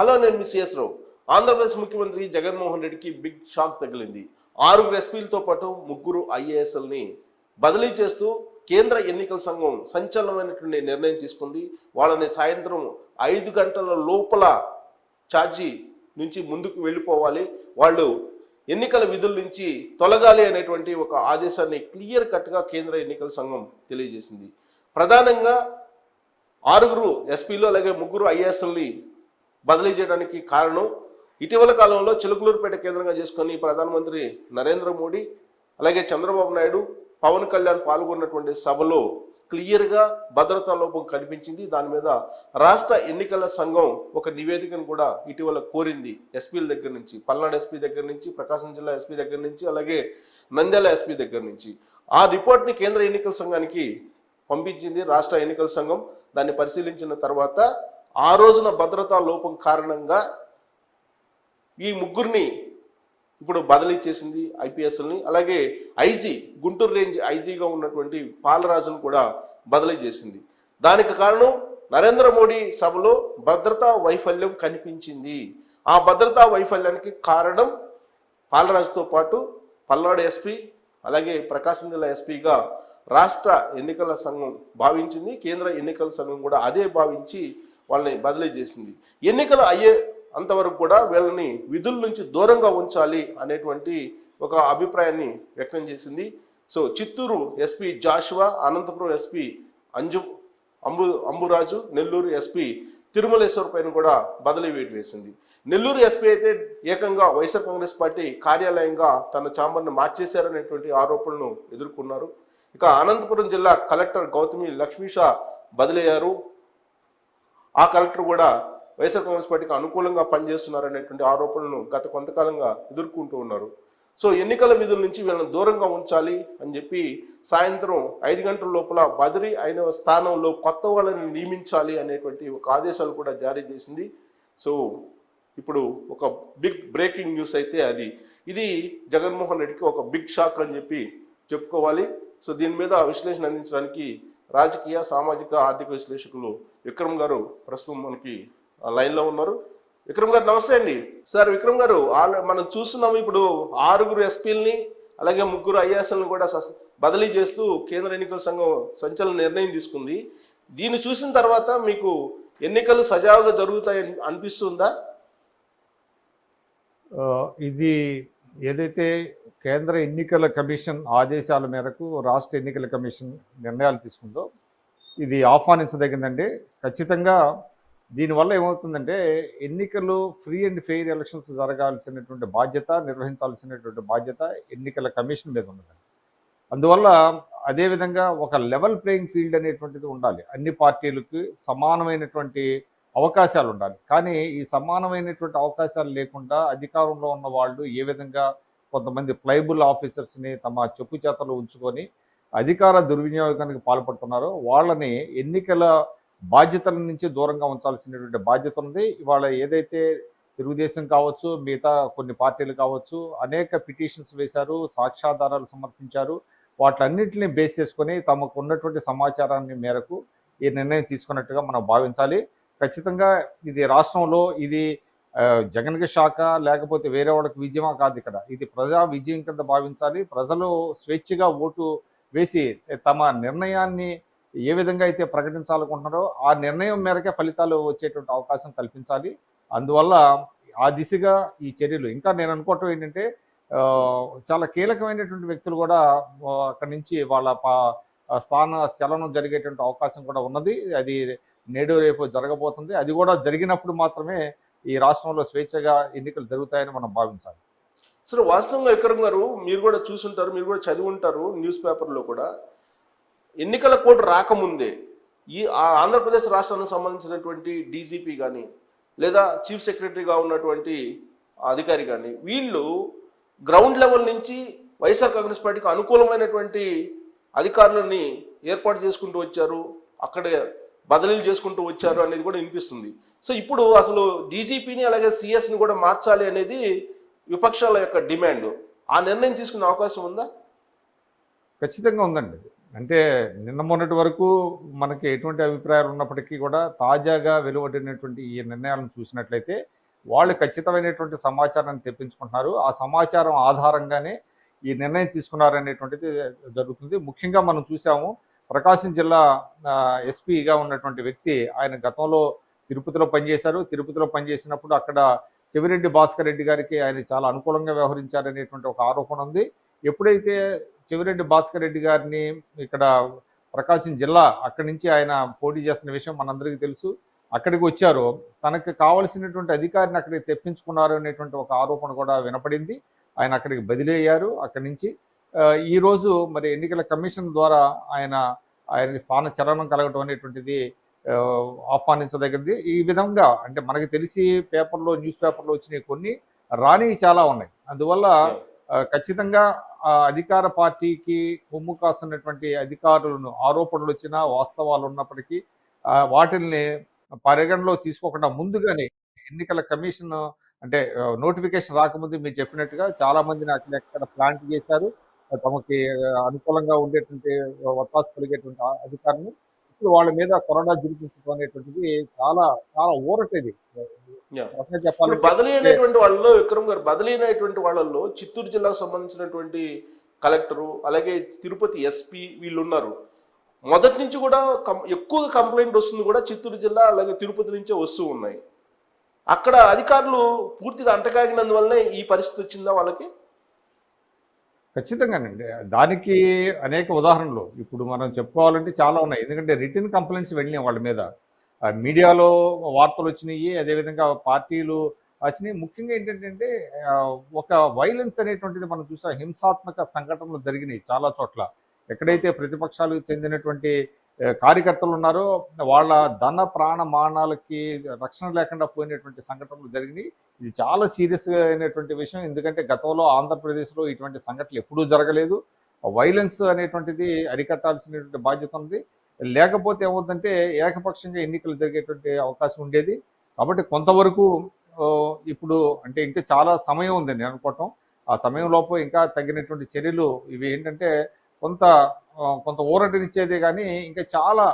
Hello నేను మీ CS రావు. ఆంధ్రప్రదేశ్ ముఖ్యమంత్రి జగన్మోహన్ రెడ్డికి బిగ్ షాక్ తగిలింది. ఆరుగురు ఎస్పీలతో పాటు ముగ్గురు ఐఏఎస్ఎల్ని బదిలీ చేస్తూ కేంద్ర ఎన్నికల సంఘం సంచలనమైనటువంటి నిర్ణయం తీసుకుంది. వాళ్ళని సాయంత్రం ఐదు గంటల లోపల ఛార్జీ నుంచి ముందుకు వెళ్ళిపోవాలి. వాళ్ళు ఎన్నికల విధుల నుంచి తొలగాలి అనేటువంటి ఒక ఆదేశాన్ని క్లియర్ కట్గా కేంద్ర ఎన్నికల సంఘం తెలియజేసింది. ప్రధానంగా ఆరుగురు ఎస్పీలు అలాగే ముగ్గురు ఐఏఎస్ఎల్ని బదిలీ చేయడానికి కారణం ఇటీవల కాలంలో చిలుకలూరుపేట కేంద్రంగా చేసుకొని ప్రధానమంత్రి నరేంద్ర మోడీ అలాగే చంద్రబాబు నాయుడు పవన్ కళ్యాణ్ పాల్గొన్నటువంటి సభలో క్లియర్గా భద్రతా లోపం కనిపించింది. దాని మీద రాష్ట్ర ఎన్నికల సంఘం ఒక నివేదికను కూడా ఇటీవల కోరింది. ఎస్పీల దగ్గర నుంచి పల్నాడు ఎస్పీ దగ్గర నుంచి ప్రకాశం జిల్లా ఎస్పీ దగ్గర నుంచి అలాగే నంద్యాల ఎస్పీ దగ్గర నుంచి ఆ రిపోర్ట్ని కేంద్ర ఎన్నికల సంఘానికి పంపించింది రాష్ట్ర ఎన్నికల సంఘం. దాన్ని పరిశీలించిన తర్వాత ఆ రోజున భద్రతా లోపం కారణంగా ఈ ముగ్గురిని ఇప్పుడు బదిలీ చేసింది ఐపీఎస్ఎల్ని. అలాగే ఐజీ గుంటూరు రేంజ్ ఐజీగా ఉన్నటువంటి పాలరాజును కూడా బదిలీ చేసింది. దానికి కారణం నరేంద్ర మోడీ సభలో భద్రతా వైఫల్యం కనిపించింది. ఆ భద్రతా వైఫల్యానికి కారణం పాలరాజుతో పాటు పల్నాడు ఎస్పీ అలాగే ప్రకాశం జిల్లా ఎస్పీగా రాష్ట్ర ఎన్నికల సంఘం భావించింది. కేంద్ర ఎన్నికల సంఘం కూడా అదే భావించి వాళ్ళని బదిలీ చేసింది. ఎన్నికలు అయ్యే అంతవరకు కూడా వీళ్ళని విధుల నుంచి దూరంగా ఉంచాలి అనేటువంటి ఒక అభిప్రాయాన్ని వ్యక్తం చేసింది. So Chittoor SP Joshua Anantapur SP Anju అంబు అంబురాజు నెల్లూరు ఎస్పీ తిరుమలేశ్వర్ పైన కూడా బదిలీ వేటు వేసింది. నెల్లూరు ఎస్పీ అయితే ఏకంగా వైఎస్ఆర్ కాంగ్రెస్ పార్టీ కార్యాలయంగా తన ఛాంబర్ను మార్చేశారనేటువంటి ఆరోపణలను ఎదుర్కొన్నారు. ఇక అనంతపురం జిల్లా కలెక్టర్ గౌతమి లక్ష్మీషా బదిలయ్యారు. ఆ కలెక్టర్ కూడా వైఎస్ఆర్ కాంగ్రెస్ పార్టీకి అనుకూలంగా పనిచేస్తున్నారనేటువంటి ఆరోపణలను గత కొంతకాలంగా ఎదుర్కొంటూ ఉన్నారు. సో ఎన్నికల విధుల నుంచి వీళ్ళని దూరంగా ఉంచాలి అని చెప్పి సాయంత్రం ఐదు గంటల లోపల బదిరి అయిన స్థానంలో కొత్త వాళ్ళని నియమించాలి అనేటువంటి ఒక ఆదేశాలు కూడా జారీ చేసింది. సో ఇప్పుడు ఒక బిగ్ బ్రేకింగ్ న్యూస్ అయితే అది. ఇది జగన్మోహన్ రెడ్డికి ఒక బిగ్ షాక్ అని చెప్పి చెప్పుకోవాలి. సో దీని మీద విశ్లేషణ అందించడానికి రాజకీయ సామాజిక ఆర్థిక విశ్లేషకులు విక్రమ్ గారు ప్రస్తుతం మనకి ఆ లైన్లో ఉన్నారు. విక్రమ్ గారు నమస్తే అండి. సార్ విక్రమ్ గారు మనం చూస్తున్నాము ఇప్పుడు ఆరుగురు ఎస్పీలని అలాగే ముగ్గురు ఐఏఎస్ఎల్ని కూడా సస్- బదిలీ చేస్తూ కేంద్ర ఎన్నికల సంఘం సంచలన నిర్ణయం తీసుకుంది. దీన్ని చూసిన తర్వాత మీకు ఎన్నికలు సజావుగా జరుగుతాయని అనిపిస్తుందా? ఇది ఏదైతే కేంద్ర ఎన్నికల కమిషన్ ఆదేశాల మేరకు రాష్ట్ర ఎన్నికల కమిషన్ నిర్ణయాలు తీసుకుందో ఇది ఆహ్వానించదగిందండి. ఖచ్చితంగా దీనివల్ల ఏమవుతుందంటే ఎన్నికలు ఫ్రీ అండ్ ఫెయిర్ ఎలక్షన్స్ జరగాల్సినటువంటి బాధ్యత నిర్వహించాల్సినటువంటి బాధ్యత ఎన్నికల కమిషన్ మీద ఉన్నదండి. అందువల్ల అదేవిధంగా ఒక లెవెల్ ప్లేయింగ్ ఫీల్డ్ అనేటువంటిది ఉండాలి. అన్ని పార్టీలకు సమానమైనటువంటి అవకాశాలు ఉండాలి కానీ ఈ సమానమైనటువంటి అవకాశాలు లేకుండా అధికారంలో ఉన్న వాళ్ళు ఏ విధంగా కొంతమంది ప్లైబుల్ ఆఫీసర్స్ని తమ చెప్పు చేతలు ఉంచుకొని అధికార దుర్వినియోగానికి పాల్పడుతున్నారో వాళ్ళని ఎన్నికల బాధ్యతల నుంచి దూరంగా ఉంచాల్సినటువంటి బాధ్యత ఉంది. ఇవాళ ఏదైతే తెలుగుదేశం కావచ్చు మిగతా కొన్ని పార్టీలు కావచ్చు అనేక పిటిషన్స్ వేశారు సాక్ష్యాధారాలు సమర్పించారు. వాటన్నింటినీ బేస్ చేసుకొని తమకు ఉన్నటువంటి సమాచారాన్ని మేరకు ఈ నిర్ణయం తీసుకున్నట్టుగా మనం భావించాలి. ఖచ్చితంగా ఇది రాష్ట్రంలో ఇది జగన్కి శాఖ లేకపోతే వేరే వాళ్ళకి విజయమా కాదు ఇక్కడ. ఇది ప్రజా విజయం కింద భావించాలి. ప్రజలు స్వేచ్ఛగా ఓటు వేసి తమ నిర్ణయాన్ని ఏ విధంగా అయితే ప్రకటించాలనుకుంటున్నారో ఆ నిర్ణయం మేరకే ఫలితాలు వచ్చేటువంటి అవకాశం కల్పించాలి. అందువల్ల ఆ దిశగా ఈ చర్యలు. ఇంకా నేను అనుకోవటం ఏంటంటే చాలా కీలకమైనటువంటి వ్యక్తులు కూడా అక్కడి నుంచి వాళ్ళ పా- స్థాన చలనం జరిగేటువంటి అవకాశం కూడా ఉన్నది. అది నేడు రేపు జరగబోతుంది. అది కూడా జరిగినప్పుడు మాత్రమే ఈ రాష్ట్రంలో స్వేచ్ఛగా ఎన్నికలు జరుగుతాయని మనం భావించాలి. అసలు వాస్తవంగా విక్రమ్ గారు మీరు కూడా చూసుంటారు మీరు కూడా చదివి ఉంటారు న్యూస్ పేపర్లో కూడా. ఎన్నికల కోడ్ రాకముందే ఈ ఆ ఆంధ్రప్రదేశ్ రాష్ట్రానికి సంబంధించినటువంటి డీజీపీ కానీ లేదా చీఫ్ సెక్రటరీగా ఉన్నటువంటి అధికారి కానీ వీళ్ళు గ్రౌండ్ లెవెల్ నుంచి వైఎస్ఆర్ కాంగ్రెస్ పార్టీకి అనుకూలమైనటువంటి అధికారులని ఏర్పాటు చేసుకుంటూ వచ్చారు. అక్కడ బదిలీలు చేసుకుంటూ వచ్చారు అనేది కూడా వినిపిస్తుంది. సో ఇప్పుడు అసలు డీజీపీని అలాగే సిఎస్ని కూడా మార్చాలి అనేది విపక్షాల యొక్క డిమాండ్. ఆ నిర్ణయం తీసుకునే అవకాశం ఉందా? ఖచ్చితంగా ఉందండి. అంటే నిన్న మొన్నటి వరకు మనకి ఎటువంటి అభిప్రాయాలు ఉన్నప్పటికీ కూడా తాజాగా వెలువడినటువంటి ఈ నిర్ణయాలను చూసినట్లయితే వాళ్ళు ఖచ్చితమైనటువంటి సమాచారాన్ని తెప్పించుకుంటున్నారు. ఆ సమాచారం ఆధారంగానే ఈ నిర్ణయం తీసుకున్నారనేటువంటిది జరుగుతుంది. ముఖ్యంగా మనం చూసాము ప్రకాశం జిల్లా ఎస్పీగా ఉన్నటువంటి వ్యక్తి ఆయన గతంలో తిరుపతిలో పనిచేశారు. తిరుపతిలో పనిచేసినప్పుడు అక్కడ చెవిరెడ్డి భాస్కర్ రెడ్డి గారికి ఆయన చాలా అనుకూలంగా వ్యవహరించారనేటువంటి ఒక ఆరోపణ ఉంది. ఎప్పుడైతే చెవిరెడ్డి భాస్కర్ రెడ్డి గారిని ఇక్కడ ప్రకాశం జిల్లా అక్కడి నుంచి ఆయన పోటీ చేస్తున్న విషయం మనందరికీ తెలుసు. అక్కడికి వచ్చారు. తనకు కావలసినటువంటి అధికారిని అక్కడికి తెప్పించుకున్నారు అనేటువంటి ఒక ఆరోపణ కూడా వినపడింది. ఆయన అక్కడికి బదిలీ అయ్యారు. అక్కడి నుంచి ఈరోజు ఈ రోజు మరి ఎన్నికల కమిషన్ ద్వారా ఆయన ఆయన స్థాన చలనం కలగటం అనేటువంటిది ఆ, ఆహ్వానించదగింది. ఈ విధంగా అంటే మనకి తెలిసి పేపర్లో న్యూస్ పేపర్లో వచ్చినవి కొన్ని రాని చాలా ఉన్నాయి. అందువల్ల ఖచ్చితంగా ఆ అధికార పార్టీకి కొమ్ము కాస్తున్నటువంటి అధికారులను ఆరోపణలు వచ్చినా వాస్తవాలు ఉన్నప్పటికీ వాటిల్ని పరిగణలో తీసుకోకుండా ముందుగానే ఎన్నికల కమిషన్ అంటే నోటిఫికేషన్ రాకముందు మీరు చెప్పినట్టుగా చాలామంది నాకు అక్కడ ఎక్కడ ప్లాంట్ చేశారు. తమకి అనుకూలంగా ఉండేటువంటి ఒత్తాసు కలిగేటువంటి అధికారులు ఇప్పుడు వాళ్ళ మీద కొరడా జురిపించడం అనేటువంటిది చాలా చాలా ఊరటది చెప్పాలంటే బదిలీ అయినటువంటి వాళ్ళలో విక్రమ్ గారు బదిలీ అయినటువంటి వాళ్ళల్లో చిత్తూరు జిల్లాకు సంబంధించినటువంటి కలెక్టరు అలాగే తిరుపతి ఎస్పీ వీళ్ళు ఉన్నారు మొదటి నుంచి కూడా ఎక్కువగా కంప్లైంట్ వస్తుంది కూడా చిత్తూరు జిల్లా అలాగే తిరుపతి నుంచే వస్తూ ఉన్నాయి. అక్కడ అధికారులు పూర్తిగా అంటకాగినందువల్లనే ఈ పరిస్థితి వచ్చిందా వాళ్ళకి? ఖచ్చితంగానండి. దానికి అనేక ఉదాహరణలు ఇప్పుడు మనం చెప్పుకోవాలంటే చాలా ఉన్నాయి. ఎందుకంటే రిటర్న్ కంప్లైంట్స్ వెళ్ళినాయి వాళ్ళ మీద. ఆ, మీడియాలో వార్తలు వచ్చినాయి అదేవిధంగా పార్టీలు వచ్చినాయి. ముఖ్యంగా ఏంటంటే ఆ, ఒక వైలెన్స్ అనేటువంటిది మనం చూసాం. హింసాత్మక సంఘటనలు జరిగినాయి చాలా చోట్ల. ఎక్కడైతే ప్రతిపక్షాలకు చెందినటువంటి కార్యకర్తలు ఉన్నారో వాళ్ళ ధన ప్రాణ మానాలకి రక్షణ లేకుండా పోయినటువంటి సంఘటనలు జరిగినాయి. ఇది చాలా సీరియస్ అయినటువంటి విషయం. ఎందుకంటే గతంలో ఆంధ్రప్రదేశ్లో ఇటువంటి సంఘటనలు ఎప్పుడూ జరగలేదు. వైలెన్స్ అనేటువంటిది అరికట్టాల్సినటువంటి బాధ్యత ఉంది. లేకపోతే ఏమవుతుందంటే ఏకపక్షంగా ఎన్నికలు జరిగేటువంటి అవకాశం ఉండేది. కాబట్టి కొంతవరకు ఇప్పుడు అంటే ఇంకా చాలా సమయం ఉంది నేను అనుకోవటం. ఆ సమయంలోపు ఇంకా తగినటువంటి చర్యలు ఇవి ఏంటంటే కొంత కొంత ఊరటనిచ్చేదే కానీ ఇంకా చాలా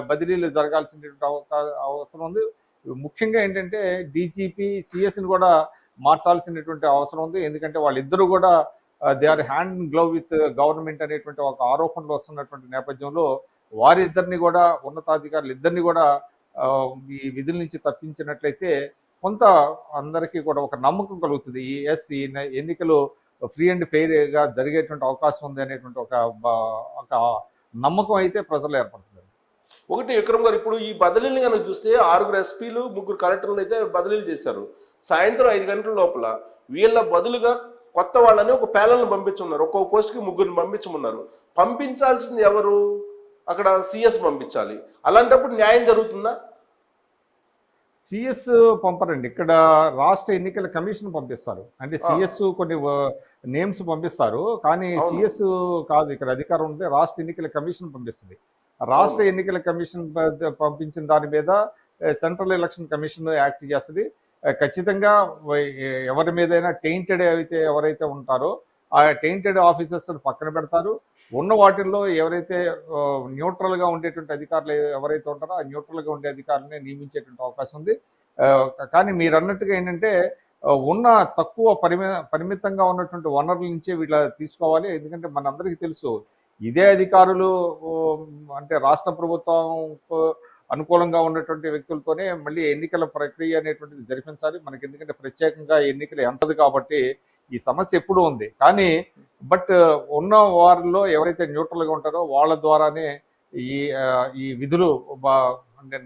బదిలీలు జరగాల్సినటువంటి అవకా- అవసరం ఉంది. ముఖ్యంగా ఏంటంటే డీజీపీ సిఎస్ని కూడా మార్చాల్సినటువంటి అవసరం ఉంది. ఎందుకంటే వాళ్ళిద్దరూ కూడా they are hand glove with government అనేటువంటి ఒక ఆరోపణలు వస్తున్నటువంటి నేపథ్యంలో వారిద్దరిని కూడా ఉన్నతాధికారులు ఇద్దరిని కూడా ఈ విధుల నుంచి తప్పించినట్లయితే కొంత అందరికీ కూడా ఒక నమ్మకం కలుగుతుంది. ఈ ఎస్ ఈ ఎన్నికలు ఫ్రీ అండ్ ఫెయిర్గా జరిగేటువంటి అవకాశం ఉంది అనేటువంటి ఒక ఒక నమ్మకం అయితే ప్రజలు ఏర్పడుతుంది. ఒకటి విక్రమ్ గారు ఇప్పుడు ఈ బదిలీని కనుక చూస్తే ఆరుగురు ఎస్పీలు ముగ్గురు కలెక్టర్లు అయితే బదిలీలు చేశారు. సాయంత్రం ఐదు గంటల లోపల వీళ్ళ బదులుగా కొత్త వాళ్ళని ఒక ప్యానల్ని పంపించున్నారు ఒక్కొక్క పోస్ట్కి ముగ్గురిని పంపించమన్నారు. పంపించాల్సింది ఎవరు? అక్కడ సిఎస్ పంపించాలి. అలాంటప్పుడు న్యాయం జరుగుతుందా? సిఎస్ పంపరండి. ఇక్కడ రాష్ట్ర ఎన్నికల కమిషన్ పంపిస్తారు. అంటే సిఎస్ కొన్ని నేమ్స్ పంపిస్తారు. కానీ. సిఎస్ కాదు ఇక్కడ అధికారం ఉంటే రాష్ట్ర ఎన్నికల కమిషన్ పంపిస్తుంది. రాష్ట్ర. ఎన్నికల కమిషన్ పంపించిన దాని మీద సెంట్రల్ ఎలక్షన్ కమిషన్ యాక్ట్ చేస్తుంది. ఖచ్చితంగా ఎవరి మీదైనా టెయింటెడ్ అయితే ఎవరైతే ఉంటారో ఆ టెయింటెడ్ ఆఫీసర్స్ పక్కన పెడతారు. ఉన్న వాటిల్లో ఎవరైతే న్యూట్రల్గా ఉండేటువంటి అధికారులు ఎవరైతే ఉంటారో ఆ న్యూట్రల్గా ఉండే అధికారులనే నియమించేటువంటి అవకాశం ఉంది. కానీ మీరు అన్నట్టుగా ఏంటంటే ఉన్న తక్కువ పరిమి పరిమితంగా ఉన్నటువంటి వనరుల నుంచే వీళ్ళ తీసుకోవాలి. ఎందుకంటే మనందరికీ తెలుసు ఇదే అధికారులు అంటే రాష్ట్ర ప్రభుత్వం అనుకూలంగా ఉన్నటువంటి వ్యక్తులతోనే మళ్ళీ ఎన్నికల ప్రక్రియ అనేటువంటిది జరిపించాలి. మనకి ఎందుకంటే ప్రత్యేకంగా ఎన్నికలు ఎంతది కాబట్టి ఈ సమస్య ఎప్పుడూ ఉంది. కానీ బట్ ఉన్న వారిలో ఎవరైతే న్యూట్రల్గా ఉంటారో వాళ్ళ ద్వారానే ఈ ఈ విధులు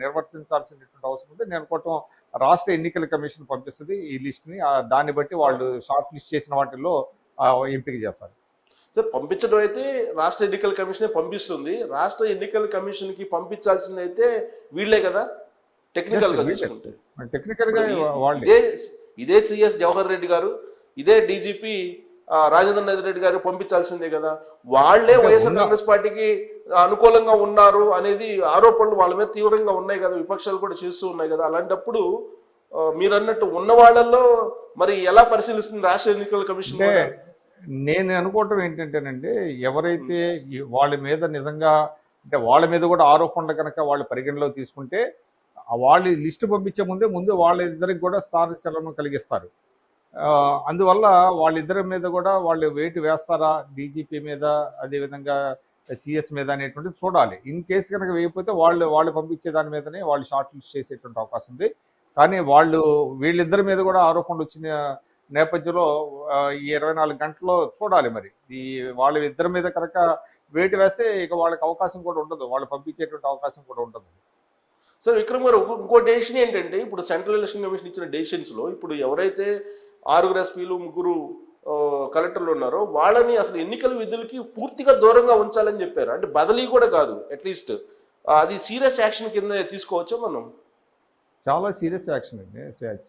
నిర్వర్తించాల్సినటువంటి అవసరం ఉంది. నేను అనుకోవటం రాష్ట్ర ఎన్నికల కమిషన్ పంపిస్తుంది ఈ లిస్ట్ని. దాన్ని బట్టి వాళ్ళు షార్ట్ లిస్ట్ చేసిన వాటిల్లో ఎంపిక చేస్తారు. సార్ పంపించడం అయితే రాష్ట్ర ఎన్నికల కమిషనే పంపిస్తుంది. రాష్ట్ర ఎన్నికల కమిషన్కి పంపించాల్సింది అయితే వీళ్ళే కదా? టెక్నికల్గా Yes, వీళ్ళే. తీసుకుంటే టెక్నికల్గా వాళ్ళే. ఇదే ఇదే సిఎస్ జవహర్ రెడ్డి గారు ఇదే డీజీపీ రాజేంద్ర రెడ్డి గారు పంపించాల్సిందే కదా. వాళ్ళే అంటే వైఎస్ఆర్ కాంగ్రెస్ పార్టీకి అనుకూలంగా ఉన్నారు అనేది ఆరోపణలు వాళ్ళ మీద తీవ్రంగా ఉన్నాయి కదా. విపక్షాలు కూడా చేస్తూ ఉన్నాయి కదా. అలాంటప్పుడు మీరు అన్నట్టు ఉన్న వాళ్ళల్లో మరి ఎలా పరిశీలిస్తుంది రాష్ట్ర ఎన్నికల కమిషన్? నేను అనుకోవటం ఏంటంటేనండి ఎవరైతే వాళ్ళ మీద నిజంగా అంటే వాళ్ళ మీద కూడా ఆరోపణలు కనుక వాళ్ళు పరిగణలో తీసుకుంటే వాళ్ళు లిస్ట్ పంపించే ముందే ముందు వాళ్ళిద్దరికి కూడా స్థాన చలనం కలిగిస్తారు. అందువల్ల వాళ్ళిద్దరి మీద కూడా వాళ్ళు వెయిట్ వేస్తారా? డీజీపీ మీద అదేవిధంగా సిఎస్ మీద అనేటువంటిది చూడాలి. ఇన్ కేసు కనుక వేయకపోతే వాళ్ళు వాళ్ళు పంపించే దాని మీదనే వాళ్ళు షార్ట్ లిస్ట్ చేసేటువంటి అవకాశం ఉంది. కానీ వాళ్ళు వీళ్ళిద్దరి మీద కూడా ఆరోపణలు వచ్చిన నేపథ్యంలో ఈ ఇరవై నాలుగు గంటల్లో చూడాలి మరి. ఈ వాళ్ళ ఇద్దరి మీద కనుక వేటు వేస్తే ఇక వాళ్ళకి అవకాశం కూడా ఉండదు. వాళ్ళు పంపించేటువంటి అవకాశం కూడా ఉండదు. సార్ విక్రమ్ గారు ఇంకో- డెసిషన్ ఏంటంటే ఇప్పుడు సెంట్రల్ ఎలక్షన్ కమిషన్ ఇచ్చిన డెసిషన్స్లో ఇప్పుడు ఎవరైతే ఆరుగురు ఎస్పీలు ముగ్గురు కలెక్టర్లు ఉన్నారో వాళ్ళని అసలు ఎన్నికల విధులకి పూర్తిగా దూరంగా ఉంచాలని చెప్పారు. అంటే బదిలీ కూడా కాదు అట్లీస్ట్ అది సీరియస్ యాక్షన్ కింద తీసుకోవచ్చా మనం? చాలా సీరియస్ యాక్షన్ అండి.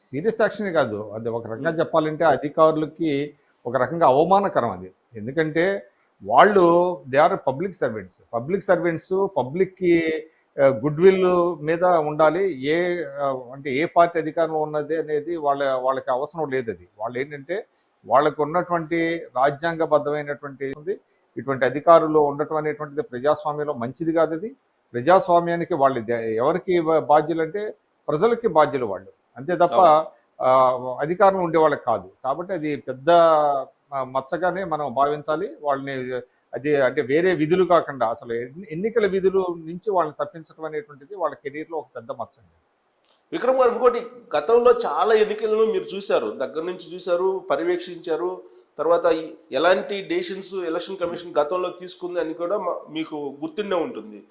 సీరియస్ యాక్షనే కాదు. అది ఒక రకంగా చెప్పాలంటే అధికారులకి ఒక రకంగా అవమానకరం అది. ఎందుకంటే వాళ్ళు they are public servants public servants పబ్లిక్కి గుడ్ విల్ మీద ఉండాలి. ఏ అంటే ఏ పార్టీ అధికారంలో ఉన్నది అనేది వాళ్ళ వాళ్ళకి అవసరం లేదు అది వాళ్ళు ఏంటంటే వాళ్ళకు ఉన్నటువంటి రాజ్యాంగబద్ధమైనటువంటి ఉంది. ఇటువంటి అధికారులు ఉండటం అనేటువంటిది ప్రజాస్వామ్యంలో మంచిది కాదు అది ప్రజాస్వామ్యానికి వాళ్ళు ఎవరికి బాధ్యులు అంటే ప్రజలకి బాధ్యులు వాళ్ళు. అంతే తప్ప ఆ, అధికారం ఉండే వాళ్ళకి కాదు. కాబట్టి అది పెద్ద మచ్చగానే మనం భావించాలి. వాళ్ళని అది అంటే వేరే విధులు కాకుండా అసలు ఎన్నికల విధులు నుంచి వాళ్ళని తప్పించడం అనేటువంటిది వాళ్ళ కెరీర్లో ఒక పెద్ద మచ్చండి విక్రమ్ గారు ఇంకోటి గతంలో చాలా ఎన్నికలను మీరు చూశారు. దగ్గర నుంచి చూశారు పర్యవేక్షించారు. తర్వాత ఎలాంటి డెసిషన్స్ ఎలక్షన్ కమిషన్ గతంలో తీసుకుంది అని కూడా మా- మీకు గుర్తుండే ఉంటుంది.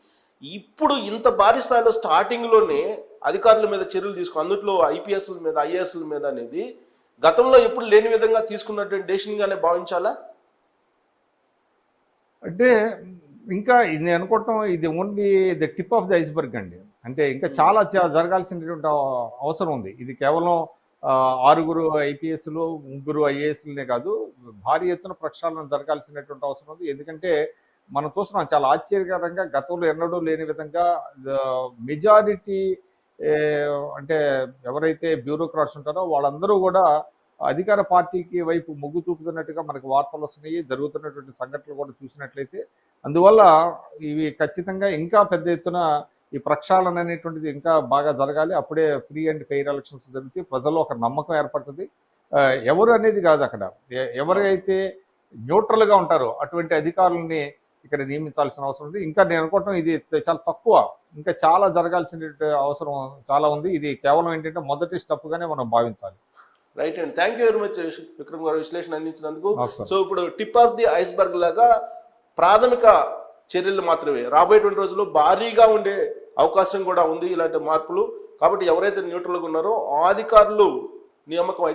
ఇప్పుడు ఇంత భారీ స్థాయిలో స్టార్టింగ్లోనే అధికారుల మీద చర్యలు తీసుకుని అందులో ఐపీఎస్ల మీద ఐఏఎస్ల మీద అనేది గతంలో ఎప్పుడు లేని విధంగా తీసుకున్నటువంటి డెసిషన్ భావించాలా? అంటే ఇంకా ఇది నేను అనుకోవటం ఇది only the tip of the iceberg అండి. అంటే ఇంకా చాలా జరగాల్సినటువంటి అవసరం ఉంది. ఇది కేవలం ఆరుగురు ఐపీఎస్లు ముగ్గురు ఐఏఎస్లనే కాదు భారీ ఎత్తున ప్రక్షాళన జరగాల్సినటువంటి అవసరం ఉంది. ఎందుకంటే మనం చూస్తున్నాం చాలా ఆశ్చర్యకరంగా గతంలో ఎన్నడూ లేని విధంగా మెజారిటీ అంటే ఎవరైతే బ్యూరోక్రాట్స్ ఉంటారో వాళ్ళందరూ కూడా అధికార పార్టీకి వైపు మొగ్గు చూపుతున్నట్టుగా మనకు వార్తలు వస్తున్నాయి జరుగుతున్నటువంటి సంఘటనలు కూడా చూసినట్లయితే. అందువల్ల ఇవి ఖచ్చితంగా ఇంకా పెద్ద ఎత్తున ఈ ప్రక్షాళన అనేటువంటిది ఇంకా బాగా జరగాలి. అప్పుడే ఫ్రీ అండ్ ఫెయిర్ ఎలక్షన్స్ జరిగితే ప్రజల్లో ఒక నమ్మకం ఏర్పడుతుంది. ఎవరు అనేది కాదు అక్కడ. ఎవరైతే న్యూట్రల్గా ఉంటారో అటువంటి అధికారులని ఇక్కడ నియమించాల్సిన అవసరం ఉంది. ఇంకా నేను అనుకోవటం ఇది చాలా తక్కువ ఇంకా చాలా జరగాల్సిన అవసరం చాలా ఉంది. ఇది కేవలం ఏంటంటే మొదటి స్టెప్గానే మనం భావించాలి. రైట్ అండి thank you very much Vikram garu విశ్లేషణ అందించినందుకు. సో ఇప్పుడు టిప్ ఆఫ్ ది ఐస్బర్గ్ లాగా ప్రాథమిక చర్యలు మాత్రమే. రాబోయేటువంటి రోజుల్లో భారీగా ఉండే అవకాశం కూడా ఉంది ఇలాంటి మార్పులు. కాబట్టి ఎవరైతే న్యూట్రల్గా ఉన్నారో అధికారులు నియామకం అయితే